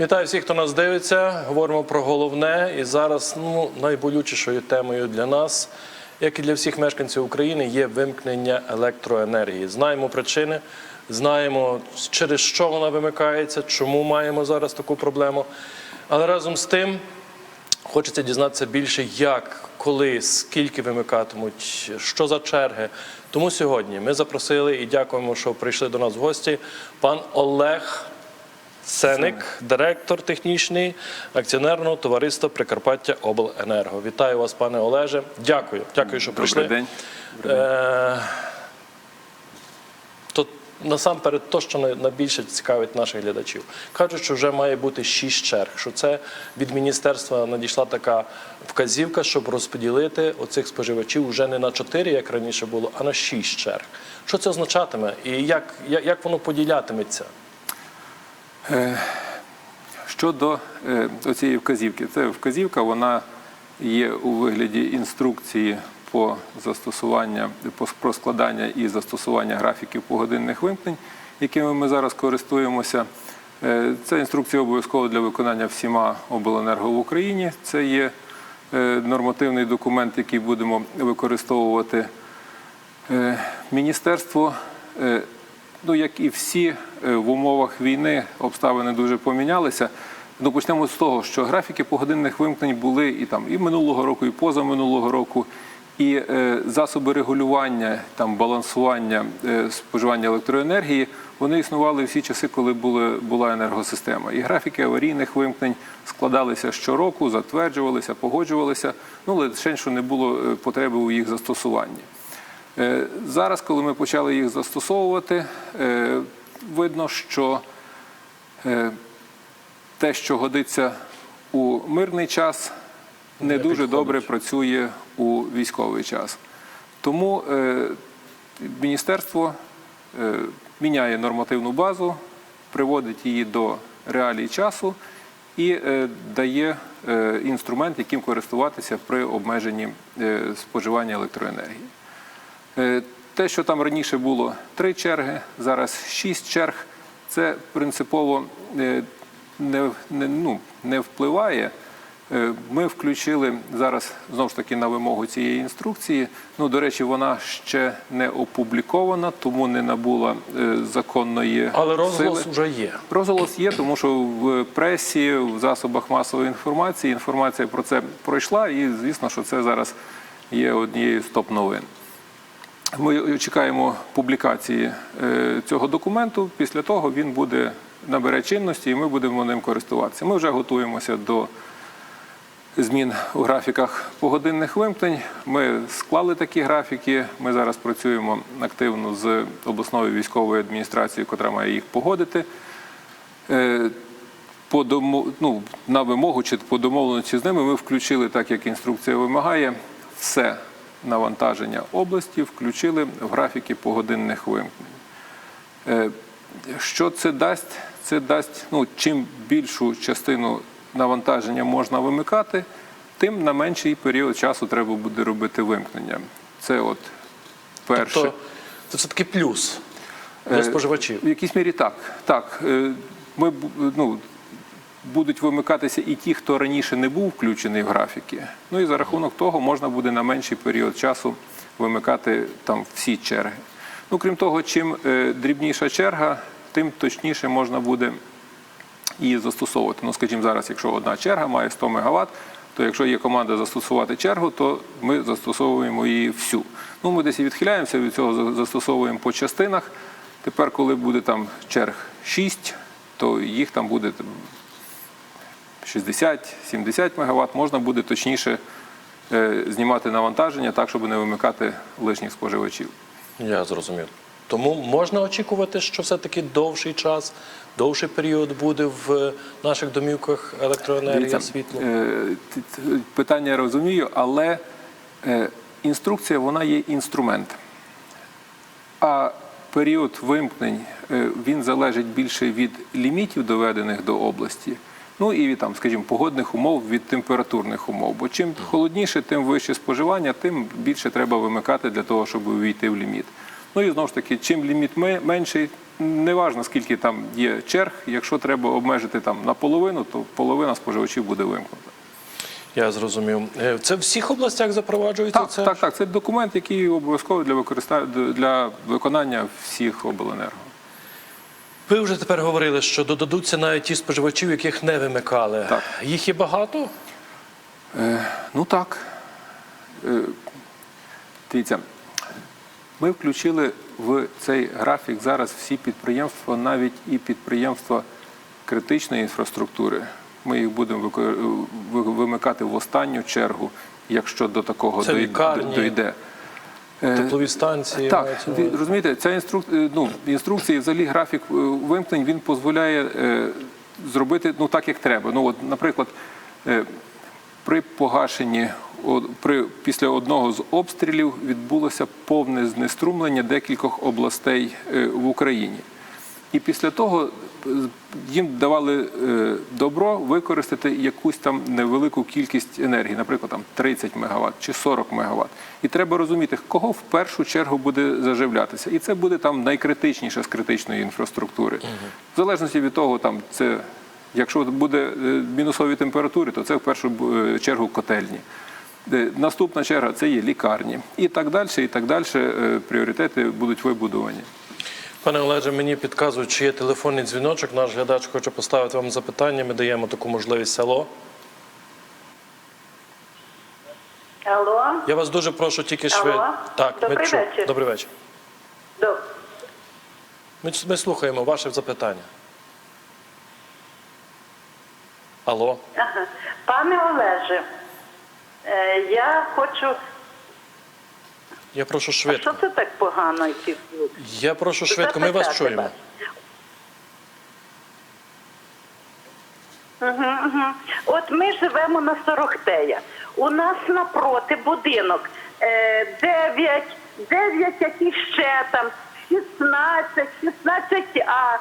Вітаю всіх, хто нас дивиться. Говоримо про головне. І зараз ну, найболючішою темою для нас, як і для всіх мешканців України, є вимкнення електроенергії. Знаємо причини, знаємо, через що вона вимикається, чому маємо зараз таку проблему. Але разом з тим хочеться дізнатися більше, як, коли, скільки вимикатимуть, що за черги. Тому сьогодні ми запросили і дякуємо, що прийшли до нас в гості. Пан Олег Сеник, директор технічний акціонерного товариства Прикарпаття Обленерго. Вітаю вас, пане Олеже. Дякую. Дякую, що прийшли. Добрий день. Е, то насамперед, то, що най- найбільше цікавить наших глядачів. Кажуть, що вже має бути шість черг. Що це від міністерства надійшла така вказівка, щоб розподілити оцих споживачів вже не на чотири, як раніше було, а на шість черг. Що це означатиме і як, як воно поділятиметься? Щодо е, цієї вказівки, це вказівка, вона є у вигляді інструкції по застосування, про складання і застосування графіків погодинних вимкнень, якими ми зараз користуємося. Е, Ця інструкція обов'язкова для виконання всіма обленерго в Україні. Це є е, нормативний документ, який будемо використовувати. Е, Міністерство, е, ну як і всі е, в умовах війни, обставини дуже помінялися. Ну, почнемо з того, що графіки погодинних вимкнень були і там і минулого року, і позаминулого року. І е, засоби регулювання, там балансування е, споживання електроенергії, вони існували всі часи, коли були, була енергосистема. І графіки аварійних вимкнень складалися щороку, затверджувалися, погоджувалися. Ну лише що не було е, потреби у їх застосуванні. Е, Зараз, коли ми почали їх застосовувати, е, видно, що е, те, що годиться у мирний час, не дуже добре працює у військовий час. Тому міністерство міняє нормативну базу, приводить її до реалій часу і дає інструмент, яким користуватися при обмеженні споживання електроенергії. Е, Те, що там раніше було три черги, зараз шість черг, це принципово е, не, не, ну, не впливає. Е, Ми включили зараз знову ж таки на вимогу цієї інструкції. Ну, до речі, вона ще не опублікована, тому не набула законної Але сили. вже є. Розголос є, тому що в пресі, в засобах масової інформації інформація про це пройшла, і звісно, що це зараз є однією з топ-новин. Ми чекаємо публікації е, цього документу. Після того він буде набере чинності, і ми будемо ним користуватися. Ми вже готуємося до змін у графіках погодинних вимкнень. Ми склали такі графіки. Ми зараз працюємо активно з обласною військовою адміністрацією, яка має їх погодити. Е, По домо- ну, на вимогу чи по домовленості з ними ми включили, так як інструкція вимагає, все навантаження області включили в графіки погодинних вимкнень. Що це дасть? Це дасть, ну, чим більшу частину навантаження можна вимикати, тим на менший період часу треба буде робити вимкнення. Це от перше. Тобто це все-таки плюс для Е, споживачів. В якійсь мірі так. Так, е, ми ну, будуть вимикатися і ті, хто раніше не був включений в графіки. Ну і за рахунок того можна буде на менший період часу вимикати там всі черги. Ну, крім того, чим е, дрібніша черга, тим точніше можна буде її застосовувати. Ну, скажімо, зараз, якщо одна черга має 100 МВт, то якщо є команда застосувати чергу, то ми застосовуємо її всю. Ну, ми десь і відхиляємося від цього, застосовуємо по частинах. Тепер, коли буде там черг 6, то їх там буде 60-70 МВт, можна буде точніше е, знімати навантаження так, щоб не вимикати лишніх споживачів. Я зрозумів. Тому можна очікувати, що все-таки довший час, довший період буде в наших домівках електроенергія, світло. е, Питання я розумію, але е, інструкція вона є інструмент. А період вимкнень е, він залежить більше від лімітів, доведених до області, ну і від там, скажімо, погодних умов, від температурних умов. Бо чим холодніше, тим вище споживання, тим більше треба вимикати для того, щоб увійти в ліміт. Ну і знову ж таки, чим ліміт ме- менший, неважно скільки там є черг. Якщо треба обмежити там наполовину, то половина споживачів буде вимкнута. Я зрозумів. Е, Це в всіх областях запроваджується Так, це? так, так. Це документ, який обов'язковий для використання для виконання всіх обленерго. Ви вже тепер говорили, що додадуться навіть ті споживачів, яких не вимикали. Так. Їх є багато? Ну так. Е, Дивіться, ми включили в цей графік зараз всі підприємства, навіть і підприємства критичної інфраструктури. Ми їх будемо вимикати в останню чергу, якщо до такого Це дой- лікарні, дойде. Е, Теплові станції? так, мається ви розумієте, ця інструк... е, ну, інструкція, взагалі графік е, вимкнень, він дозволяє зробити ну, так, як треба. Ну, от, наприклад, при погашенні при, після одного з обстрілів відбулося повне знеструмлення декількох областей в Україні. І після того їм давали е, добро використати якусь там невелику кількість енергії, наприклад, там 30 МВт чи 40 МВт. І треба розуміти, кого в першу чергу буде заживлятися. І це буде там найкритичніше з критичної інфраструктури. В залежності від того, там це якщо буде е, мінусові температури, то це в першу е, чергу котельні. Наступна черга це є лікарні. І так далі, і так далі пріоритети будуть вибудовані. Пане Олеже, мені підказують, чи є телефонний дзвіночок. Наш глядач хоче поставити вам запитання. Ми даємо таку можливість село. Алло, Я вас дуже прошу тільки Алло. швидко. Так, ми Добрий чу- вечір. Добрий вечір. Ми, ми слухаємо ваше запитання. Алло. ага. пане Олеже, е, я хочу. Я прошу А швидко. що це так погано звук? Я прошу швидко, ми вас чуємо. Угу, угу. От ми живемо на Сорохтея. У нас напроти будинок е, 9, 9 якісь ще там, 16, 16А.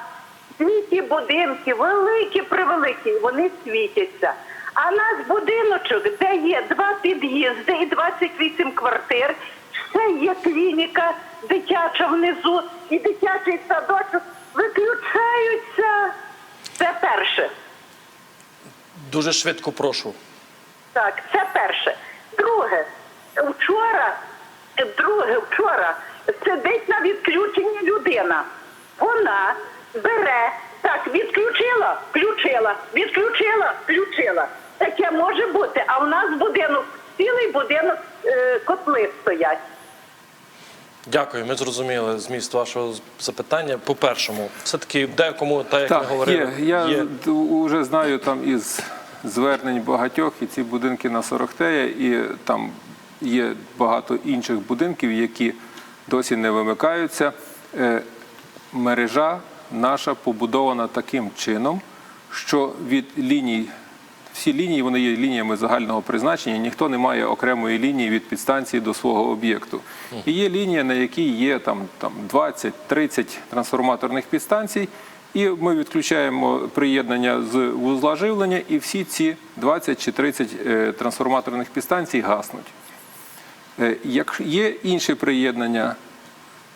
Всі ті будинки, великі, превеликі, вони світяться. А наш будиночок, де є два під'їзди і 28 квартир, ще є клініка дитяча внизу і дитячий садочок виключаються. Це перше. Дуже швидко прошу. Так, це перше. Друге, вчора, друге, вчора сидить на відключенні людина. Вона бере, так, відключила, включила, відключила, включила. Таке може бути. А в нас будинок, цілий будинок е, котли стоять. Дякую, ми зрозуміли зміст вашого запитання. По першому, все-таки декому, так як ми Так, говорили, є. Я вже знаю там із звернень багатьох, і ці будинки на Сорохтея, і там є багато інших будинків, які досі не вимикаються. Е, Мережа наша побудована таким чином, що від ліній. Всі лінії вони є лініями загального призначення. Ніхто не має окремої лінії від підстанції до свого об'єкту. І є лінія, на якій є там, там 20-30 трансформаторних підстанцій. І ми відключаємо приєднання з вузла живлення, і всі ці 20 чи 30 е, трансформаторних підстанцій гаснуть. Е, Як є інше приєднання,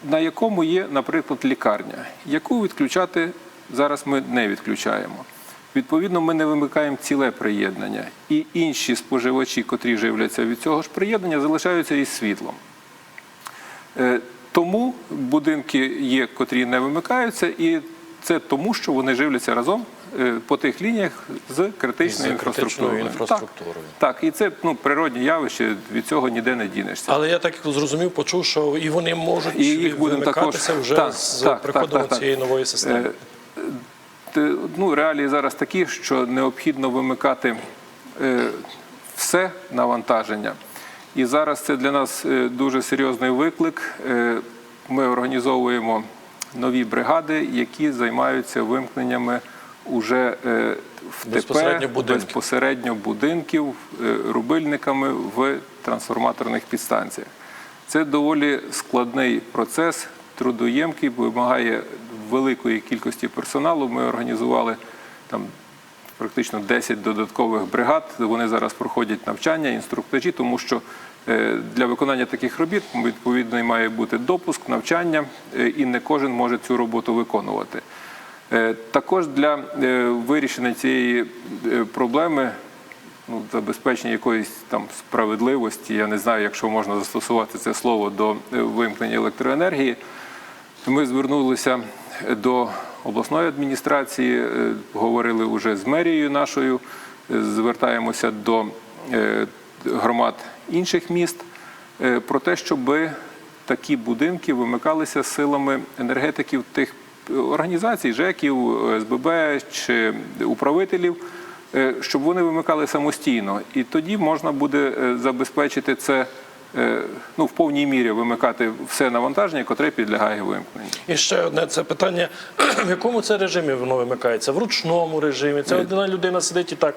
на якому є, наприклад, лікарня, яку відключати зараз ми не відключаємо. Відповідно, ми не вимикаємо ціле приєднання, і інші споживачі, котрі живляться від цього ж приєднання, залишаються із світлом. Е, Тому будинки є, котрі не вимикаються, і це тому, що вони живляться разом е, по тих лініях з критичною інфраструктурою. інфраструктурою. Так, так, і це ну, природні явище, від цього ніде не дінешся. Але я так зрозумів, почув, що і вони можуть І їх вимикатися також- вже Так, з так, приходом так, так, так. цієї нової системи. Те- Ну, реалії зараз такі, що необхідно вимикати е, все навантаження. І зараз це для нас е, дуже серйозний виклик. Е, Ми організовуємо нові бригади, які займаються вимкненнями уже в Безпосередньо будинків. безпосередньо будинків, рубильниками в трансформаторних підстанціях. Це доволі складний процес, трудоємкий, вимагає великої кількості персоналу. Ми організували там практично 10 додаткових бригад. Вони зараз проходять навчання, інструктажі, тому що Е, Для виконання таких робіт відповідно має бути допуск, навчання, е, і не кожен може цю роботу виконувати. Е, Також для вирішення цієї проблеми, ну, забезпечення якоїсь там справедливості, я не знаю, якщо можна застосувати це слово до вимкнення електроенергії, ми звернулися до обласної адміністрації, е, говорили вже з мерією нашою, е, звертаємося до е, громад інших міст про те, щоб такі будинки вимикалися силами енергетиків тих організацій, ЖЕКів, СББ чи управителів, щоб вони вимикали самостійно. І тоді можна буде забезпечити це ну, в повній мірі вимикати все навантаження, котре підлягає вимкненню. І ще одне це питання: в якому це режимі воно вимикається? В ручному режимі? Це одна людина сидить і так.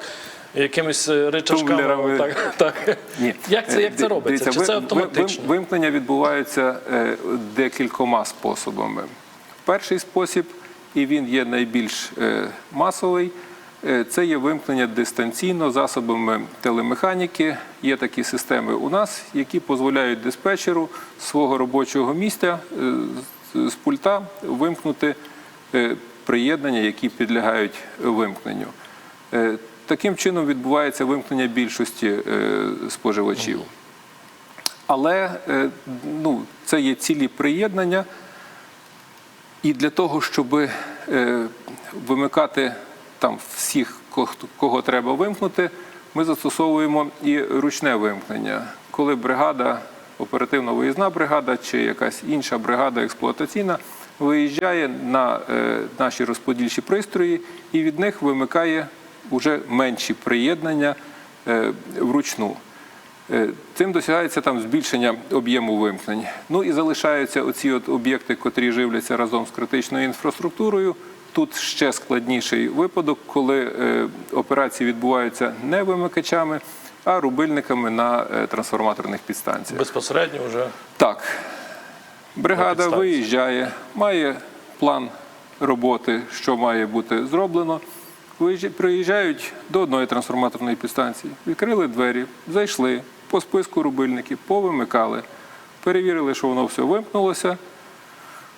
Якимись е, речашками. Так, так. Ні. Як це, як це Е, робиться? дивіться, Чи це автоматично? Вимкнення відбувається е, декількома способами. Перший спосіб, і він є найбільш е, масовий, е, це є вимкнення дистанційно засобами телемеханіки. Є такі системи у нас, які дозволяють диспетчеру свого робочого місця е, з- пульта вимкнути е, приєднання, які підлягають вимкненню. Е, Таким чином відбувається вимкнення більшості е, споживачів. Але е, ну, це є цілі приєднання. І для того, щоб е, вимикати там всіх, кого, треба вимкнути, ми застосовуємо і ручне вимкнення. Коли бригада, оперативно-виїзна бригада чи якась інша бригада експлуатаційна виїжджає на е, наші розподільчі пристрої і від них вимикає вже менші приєднання е, вручну. Е, Цим досягається там збільшення об'єму вимкнень. Ну і залишаються оці от об'єкти, котрі живляться разом з критичною інфраструктурою. Тут ще складніший випадок, коли е, операції відбуваються не вимикачами, а рубильниками на е, трансформаторних підстанціях. Безпосередньо вже. Так, бригада виїжджає, має план роботи, що має бути зроблено. Приїжджають до одної трансформаторної підстанції, відкрили двері, зайшли по списку рубильників, повимикали, перевірили, що воно все вимкнулося.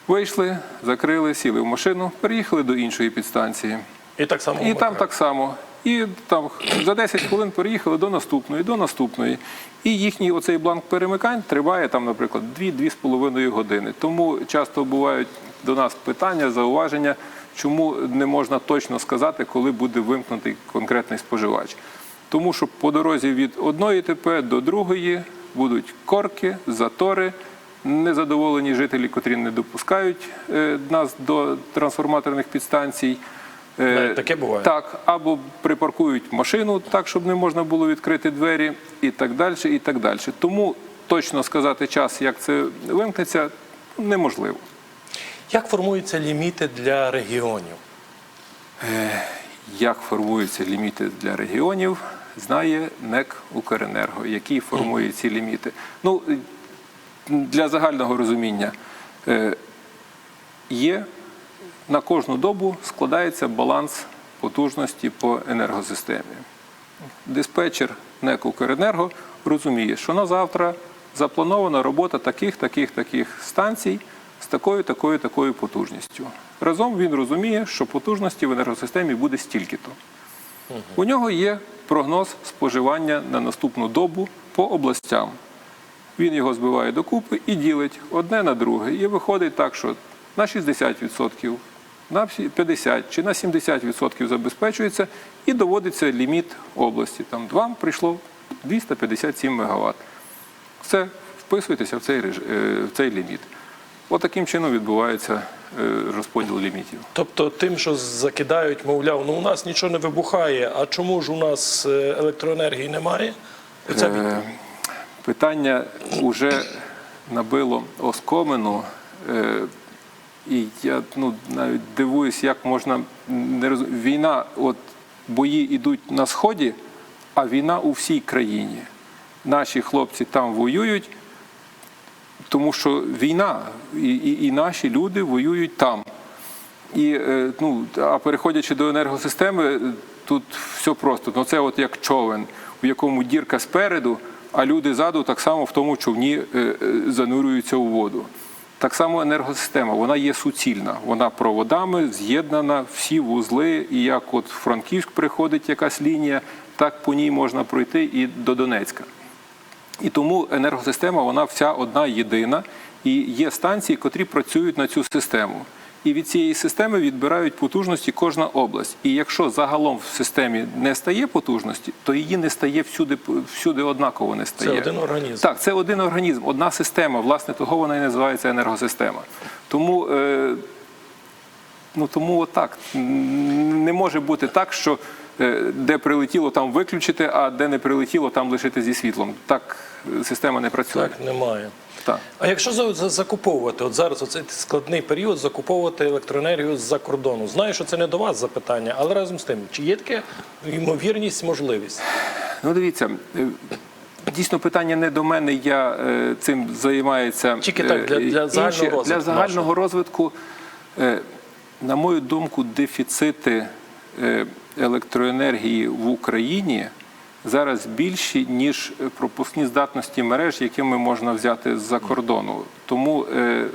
Вийшли, закрили, сіли в машину, переїхали до іншої підстанції. І так само. І там так само. І там за 10 хвилин переїхали до наступної, до наступної. І їхній оцей бланк перемикань триває там, наприклад, 2-2,5 години. Тому часто бувають до нас питання, зауваження, чому не можна точно сказати, коли буде вимкнутий конкретний споживач. Тому що по дорозі від одної ТП до другої будуть корки, затори, незадоволені жителі, котрі не допускають е, нас до трансформаторних підстанцій. Е, таке буває? Так, або припаркують машину так, щоб не можна було відкрити двері, і так далі. і так далі. Тому точно сказати час, як це вимкнеться, неможливо. Як формуються ліміти для регіонів? Як формуються ліміти для регіонів, знає НЕК Укренерго, який формує ці ліміти. Ну, е, для загального розуміння, е, є на кожну добу складається баланс потужності по енергосистемі. Диспетчер НЕК Укренерго розуміє, що на завтра запланована робота таких, таких, таких станцій з такою, такою, такою потужністю. Разом він розуміє, що потужності в енергосистемі буде стільки-то. У нього є прогноз споживання на наступну добу по областям. Він його збиває докупи і ділить одне на друге. І виходить так, що на 60%, на всі- 50% чи на 70% забезпечується і доводиться ліміт області. Там вам прийшло 257 МВт. Все, вписуйтеся в цей, е, в цей ліміт. Отаким чином відбувається е, розподіл лімітів. Тобто тим, що закидають, мовляв, ну у нас нічого не вибухає, а чому ж у нас е, електроенергії немає? Оце Питання вже набило оскомину, е, і я ну, навіть дивуюсь, як можна не роз... Війна, от бої йдуть на сході, а війна у всій країні. Наші хлопці там воюють, тому що війна, і, і, і наші люди воюють там. І е, ну, а переходячи до енергосистеми, тут все просто. Ну це от як човен, у якому дірка спереду, а люди ззаду так само в тому човні е, е, занурюються у воду. Так само енергосистема, вона є суцільна, вона проводами з'єднана, всі вузли, і як от Франківськ приходить якась лінія, так по ній можна пройти і до Донецька. І тому енергосистема вона вся одна єдина, і є станції, котрі працюють на цю систему. І від цієї системи відбирають потужності кожна область. І якщо загалом в системі не стає потужності, то її не стає всюди, всюди однаково не стає. Це один організм. Так, це один організм, одна система. Власне, того вона і називається енергосистема. Тому е, Ну тому отак. Не може бути так, що де прилетіло, там виключити, а де не прилетіло, там лишити зі світлом. Так е, система не працює. Так, немає. Так. А якщо за- за- закуповувати, от зараз оцей складний період, закуповувати електроенергію з-за кордону. Знаю, що це не до вас запитання, але разом з тим, чи є таке ймовірність, можливість? Ну дивіться. е, Дійсно, питання не до мене. Я е, цим займається Тільки так, для- для е, загального інші- розвитку для загального нашого. розвитку. е, На мою думку, дефіцити е, електроенергії в Україні зараз більші, ніж пропускні здатності мереж, якими можна взяти з-за кордону. Тому е,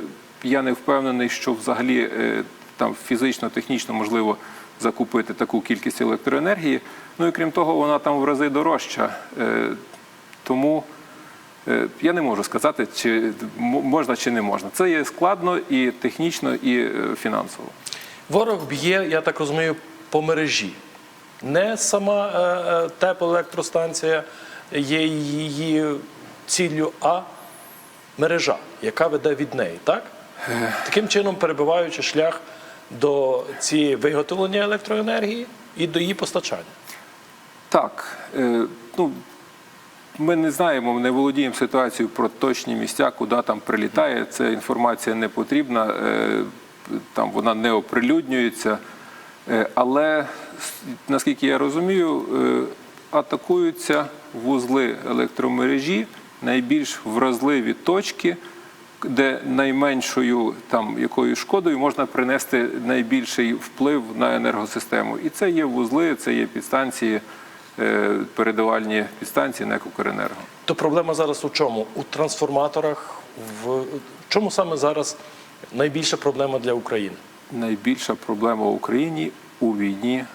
я не впевнений, що взагалі е, там фізично, технічно можливо закупити таку кількість електроенергії. Ну і крім того, вона там в рази дорожча. Е, Тому я не можу сказати, чи можна чи не можна. Це є складно і технічно, і фінансово. Ворог б'є, я так розумію, по мережі. Не сама е, е, теплоелектростанція є її ціллю, а мережа, яка веде від неї, так? Таким чином, перебиваючи шлях до цієї виготовлення електроенергії і до її постачання. Так, е, ну ми не знаємо, не володіємо ситуацією про точні місця, куди там прилітає. Ця інформація не потрібна, там вона не оприлюднюється. Але наскільки я розумію, е, атакуються вузли електромережі, найбільш вразливі точки, де найменшою там якою шкодою можна принести найбільший вплив на енергосистему. І це є вузли, це є підстанції, е, передавальні підстанції НЕК «Укренерго». То проблема зараз у чому? У трансформаторах. В чому саме зараз найбільша проблема для України? Найбільша проблема в Україні у війні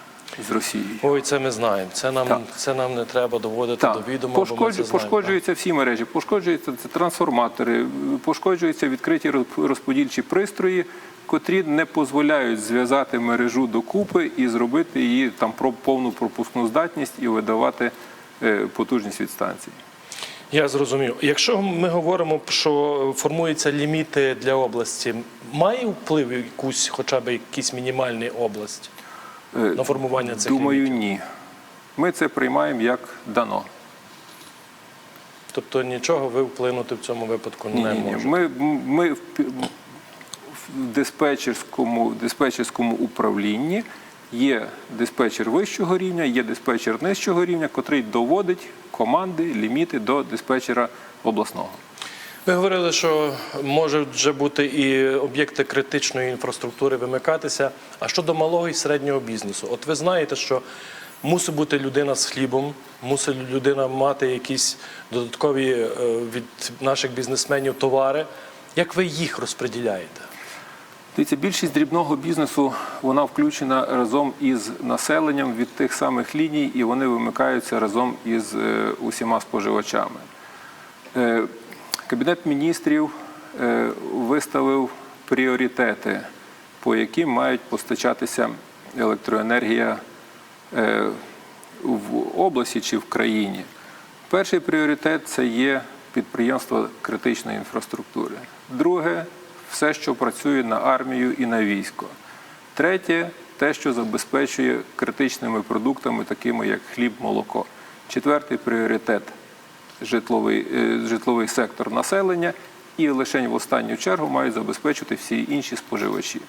з Росією. Ой, це ми знаємо. Це нам, Так. це нам не треба доводити Так, до відома. бо це пошкоджуються всі мережі, пошкоджуються це трансформатори, пошкоджуються відкриті розподільчі пристрої, котрі не дозволяють зв'язати мережу докупи і зробити її там про повну пропускну здатність і видавати е, потужність від станції. Я зрозумів. Якщо ми говоримо, що формуються ліміти для області, має вплив якусь, хоча б якийсь мінімальний область на формування цих Думаю, лімітів? ні. Ми це приймаємо як дано. Тобто нічого ви вплинути в цьому випадку Ні, не ні, можете. Ми, ми в в диспетчерському, диспетчерському управлінні є диспетчер вищого рівня, є диспетчер нижчого рівня, котрий доводить команди, ліміти до диспетчера обласного. Ви говорили, що можуть вже бути і об'єкти критичної інфраструктури вимикатися. А щодо малого і середнього бізнесу, от ви знаєте, що мусить бути людина з хлібом, мусить людина мати якісь додаткові е, від наших бізнесменів товари. Як ви їх розподіляєте? Дивіться, більшість дрібного бізнесу вона включена разом із населенням від тих самих ліній, і вони вимикаються разом із е, усіма споживачами. Кабінет міністрів е, виставив пріоритети, по яким мають постачатися електроенергія е, в області чи в країні. Перший пріоритет це є підприємства критичної інфраструктури. Друге все, що працює на армію і на військо. Третє те, що забезпечує критичними продуктами, такими як хліб, молоко. Четвертий пріоритет житловий, е, житловий сектор населення, і лише в останню чергу мають забезпечити всі інші споживачі.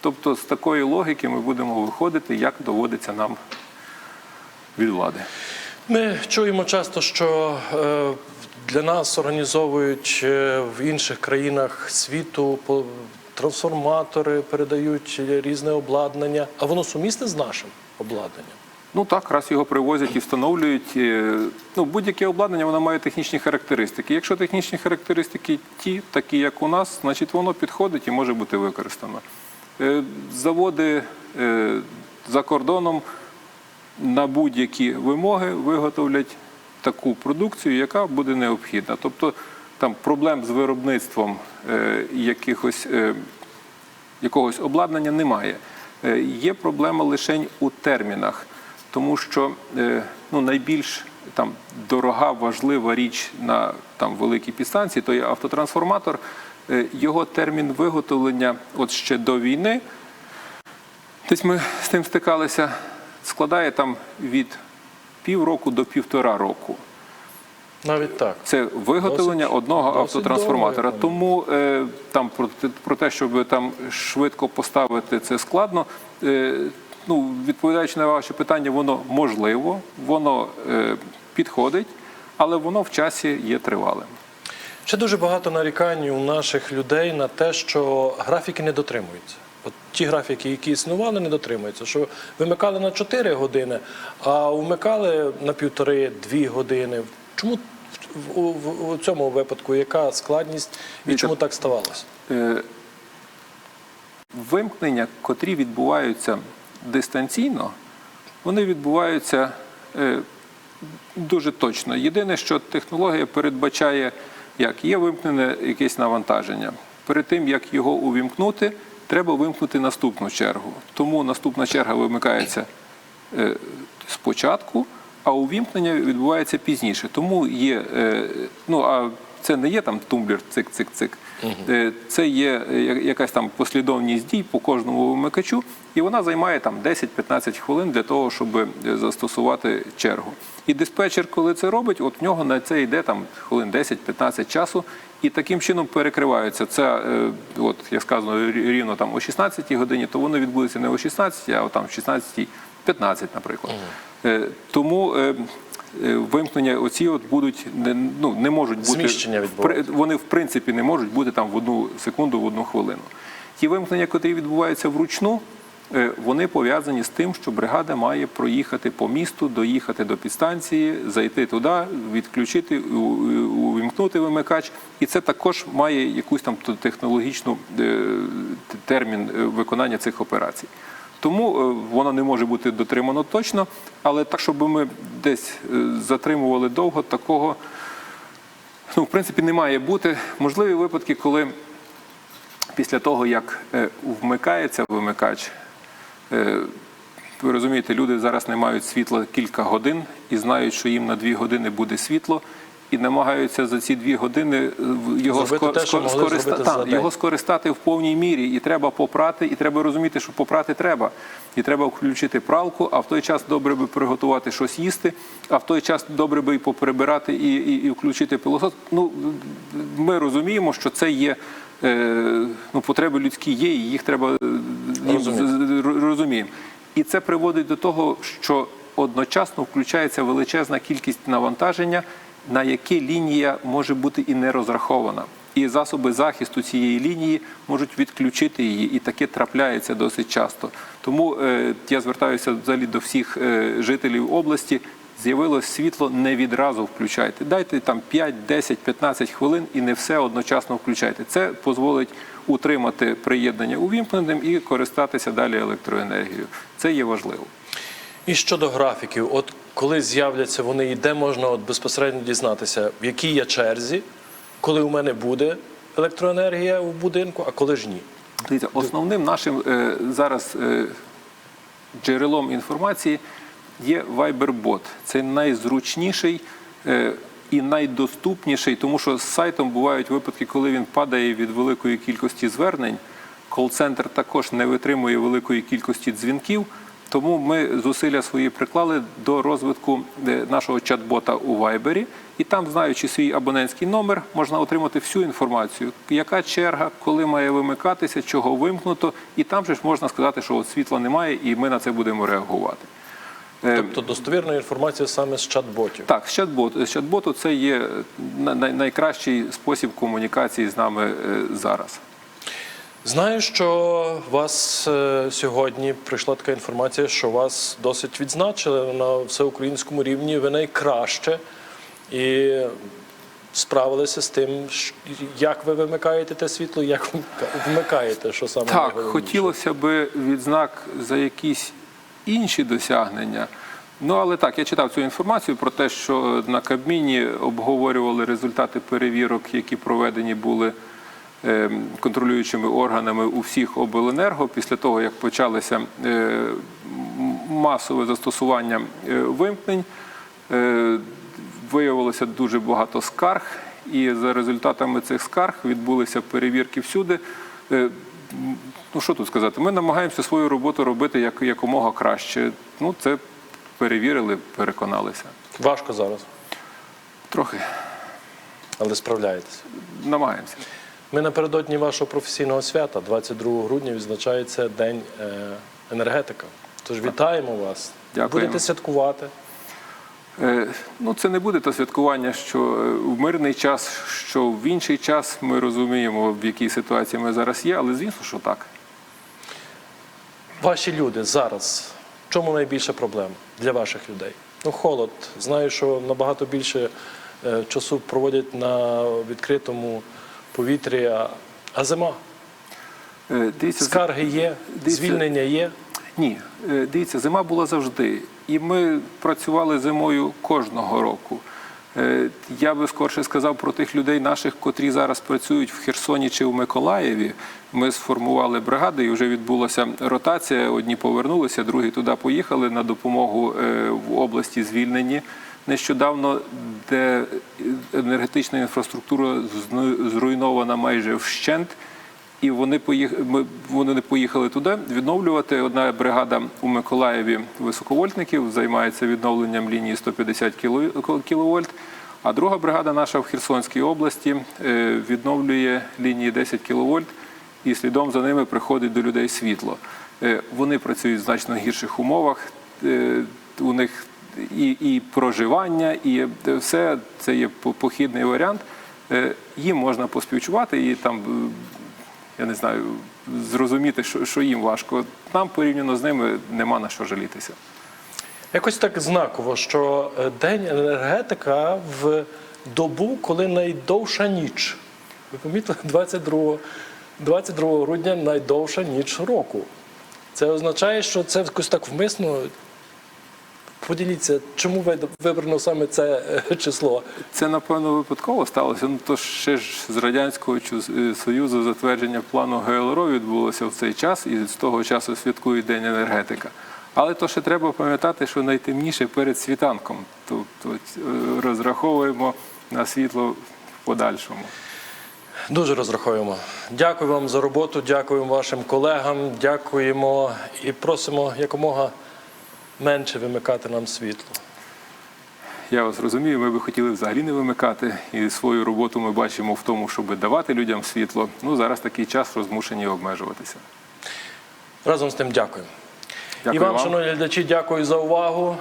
Тобто, з такої логіки ми будемо виходити, як доводиться нам від влади. Ми чуємо часто, що е, для нас організовують е, в інших країнах світу трансформатори, передають різне обладнання. А воно сумісне з нашим обладнанням? Ну так, раз його привозять і встановлюють. е, Ну, будь-яке обладнання воно має технічні характеристики. Якщо технічні характеристики ті, такі як у нас, значить воно підходить і може бути використано. Е, Заводи е, за кордоном на будь-які вимоги виготовлять таку продукцію, яка буде необхідна. Тобто там проблем з виробництвом якихось, якогось обладнання немає. Є проблема лише у термінах, тому що е, ну, найбільш там, дорога, важлива річ на там, великій підстанції, то є автотрансформатор. Е, Його термін виготовлення от ще до війни Десь ми з тим стикалися, складає там від півроку до півтора року. Навіть так. Це виготовлення Досить- одного досить автотрансформатора. довго, Тому е, там про, про те, щоб там швидко поставити це складно. Е, ну, відповідаючи на ваше питання, воно можливо, воно е, підходить, але воно в часі є тривалим. Ще дуже багато нарікань у наших людей на те, що графіки не дотримуються. От ті графіки, які існували, не дотримуються. Що вимикали на 4 години, а вмикали на півтори-дві години. Чому в, в, в, цьому випадку яка складність і Вітер. чому так ставалося? Е, вимкнення, котрі відбуваються дистанційно, вони відбуваються е, дуже точно. Єдине, що технологія передбачає, як є вимкнене якесь навантаження. Перед тим, як його увімкнути, треба вимкнути наступну чергу. Тому наступна черга вимикається е, спочатку, а увімкнення відбувається пізніше. Тому є, е, ну а це не є там тумблер, цик-цик-цик. Е, Це є е, якась там послідовність дій по кожному вимикачу, і вона займає там 10-15 хвилин для того, щоб е, застосувати чергу. І диспетчер, коли це робить, от в нього на це йде там хвилин 10-15 часу, і таким чином перекриваються. Це, от як сказано, рівно там о 16 годині, то воно відбудеться не о 16, а от там в 16 15, наприклад. Тому вимкнення оці от будуть не, ну, не можуть бути Зміщення відбувається. вони в принципі не можуть бути там в одну секунду, в одну хвилину. Ті вимкнення, які відбуваються вручну, е, вони пов'язані з тим, що бригада має проїхати по місту, доїхати до підстанції, зайти туди, відключити, увімкнути вимикач. І це також має якусь там технологічну е, термін е, виконання цих операцій. Тому е, воно не може бути дотримано точно, але так, щоб ми десь е, затримували довго, такого ну, в принципі не має бути. Можливі випадки, коли після того, як е, вмикається вимикач, е, ви розумієте, люди зараз не мають світла кілька годин і знають, що їм на дві години буде світло. І намагаються за ці дві години е, його, скор- те, скор- скориста- та, його скористати в повній мірі. І треба попрати, і треба розуміти, що попрати треба. І треба включити пралку, а в той час добре би приготувати щось їсти, а в той час добре би і поприбирати, і, і, і включити пилосос. Ну, ми розуміємо, що це є. е, Ну, потреби людські є, і їх треба е, розуміємо. І це приводить до того, що одночасно включається величезна кількість навантаження, на яке лінія може бути і не розрахована. І засоби захисту цієї лінії можуть відключити її, і таке трапляється досить часто. Тому е, я звертаюся взагалі до всіх е, жителів області. З'явилось світло, не відразу включайте. Дайте там 5, 10, 15 хвилин і не все одночасно включайте. Це дозволить утримати приєднання увімкненим і користатися далі електроенергією. Це є важливо. І щодо графіків, от коли з'являться вони, і де можна от безпосередньо дізнатися, в якій я черзі, коли у мене буде електроенергія в будинку, а коли ж ні. Дивіться, основним нашим е, зараз е, джерелом інформації є Viber-бот. Це найзручніший е, і найдоступніший, тому що з сайтом бувають випадки, коли він падає від великої кількості звернень. Кол-центр також не витримує великої кількості дзвінків. Тому ми зусилля свої приклали до розвитку е, нашого чат-бота у Вайбері, і там, знаючи свій абонентський номер, можна отримати всю інформацію, яка черга, коли має вимикатися, чого вимкнуто, і там же ж можна сказати, що от світла немає, і ми на це будемо реагувати. Е, Тобто достовірна інформація саме з чат-ботів. Так, з чат-бот. З чат-боту це є е, на- най- найкращий спосіб комунікації з нами зараз. Знаю, що вас е, сьогодні прийшла така інформація, що вас досить відзначили на всеукраїнському рівні. Ви найкраще і справилися з тим, як ви вимикаєте те світло, як вмика- вмикаєте, що саме Так, хотілося би відзнак за якісь інші досягнення. Ну, але так, я читав цю інформацію про те, що на Кабміні обговорювали результати перевірок, які проведені були контролюючими органами у всіх обленерго після того, як почалося е, масове застосування е, вимкнень. Е, Виявилося дуже багато скарг, і за результатами цих скарг відбулися перевірки всюди. Ну що тут сказати? Ми намагаємося свою роботу робити як, якомога краще. Ну, це перевірили, переконалися. Важко зараз, Трохи але справляєтеся. намагаємося. Ми напередодні вашого професійного свята, 22 грудня, відзначається День е, енергетика. Тож вітаємо вас. Дякуємо. Будете святкувати. Е, Ну, це не буде то святкування, що е, в мирний час, що в інший час. Ми розуміємо, в якій ситуації ми зараз є, але звісно, що так. Ваші люди зараз. В чому найбільша проблема для ваших людей? Ну, холод. Знаю, що набагато більше часу проводять на відкритому повітрі, а, а зима. Е, Дивіться, Скарги є, дивіться, звільнення є. Ні, Е, дивіться, зима була завжди, і ми працювали зимою кожного року. Е, Я би скорше сказав про тих людей наших, котрі зараз працюють в Херсоні чи в Миколаєві. Ми сформували бригади, і вже відбулася ротація. Одні повернулися, другі туди поїхали на допомогу в області звільнені. Нещодавно, де енергетична інфраструктура зруйнована майже вщент. І вони поїхали, вони не поїхали туди відновлювати. Одна бригада у Миколаєві високовольтників займається відновленням лінії 150 кВт, а друга бригада наша в Херсонській області е, відновлює лінії 10 кВт, і слідом за ними приходить до людей світло. Е, Вони працюють в значно гірших умовах. е, У них і, і проживання, і все це є похідний варіант. Е, Їм можна поспівчувати і там е, я не знаю, зрозуміти, що, що їм важко. Нам порівняно з ними нема на що жалітися. Якось так знаково, що е, День енергетика в добу, коли найдовша ніч. Ви помітили, 22, 22 грудня найдовша ніч року. Це означає, що це якось так вмисно. Поділіться, чому ви вибрано саме це е, число? Це, напевно, випадково сталося. Ну, то ще ж з Радянського е, Союзу затвердження плану ГЛРО відбулося в цей час, і з того часу святкують День енергетика. Але то ще треба пам'ятати, що найтемніше перед світанком. Тобто е, розраховуємо на світло в подальшому. Дуже розраховуємо. Дякую вам за роботу, дякуємо вашим колегам, дякуємо і просимо якомога менше вимикати нам світло. Я вас розумію, ми би хотіли взагалі не вимикати, і свою роботу ми бачимо в тому, щоб давати людям світло. Ну зараз такий час, що змушені обмежуватися. Разом з тим дякую. Дякую і вам, вам. шановні глядачі, дякую за увагу.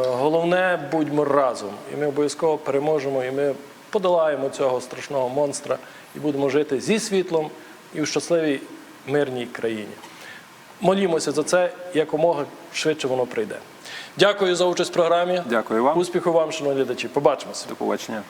Е, Головне, будьмо разом. І ми обов'язково переможемо, і ми подолаємо цього страшного монстра і будемо жити зі світлом і в щасливій мирній країні. Молімося за це, якомога швидше воно прийде. Дякую за участь в програмі. Дякую вам. Успіху вам, шановні глядачі. Побачимося. До побачення.